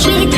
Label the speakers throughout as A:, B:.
A: 是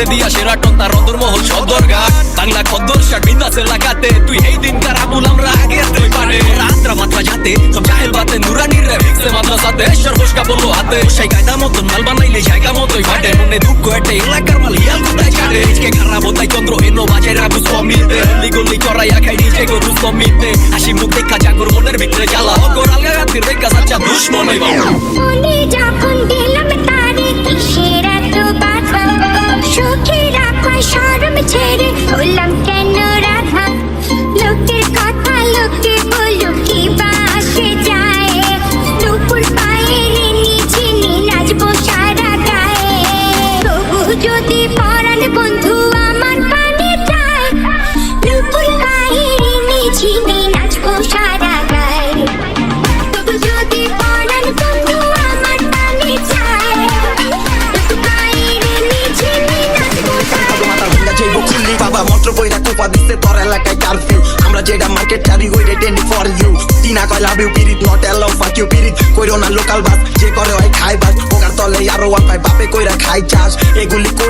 A: Sheraton তার অন্দরমহল সদর ঘাট বাংলা খদ্দর শার্ট বিন্দাসের লাগাতে তুই এই দিন কার আবুল আমরা আগে তুই পারে রাত্রা মাত্রা যাতে সব জাহেল বাতে, নুরানির রে ভিক্সে মাদ্রাসাতে সর্বস্কা বলল হাতে, সেই কায়দা মতন মাল বানাইলে জায়গা মতোই ঘাটে। মনে দুঃখ একটা এলাকার মাল হিয়াল কোথায় ছাড়ে? আজকে খারাপ হতাই চন্দ্র এনো বাজায় রাবু সমিতে গলি গলি চড়াইয়া খাই নিজে গরু সমিতে হাসি মুখ দেখা জাগর মনের ভিতরে জ্বালা। অগর আলগা সাচ্চা
B: যখন
C: এলাকায় কারফিউ আমরা যেটা মার্কেট চারি হইরে টেন্ডি ফর ইউ টিনা কয় লাভ ইউ পিরিত নট এলাও ফাক ইউ পিরিত কইরো না লোকাল বাস, যে করে হয় খাই বাস। ওকার তলে আরও পায় বাপে কইরা খাই চাষ। এগুলি কই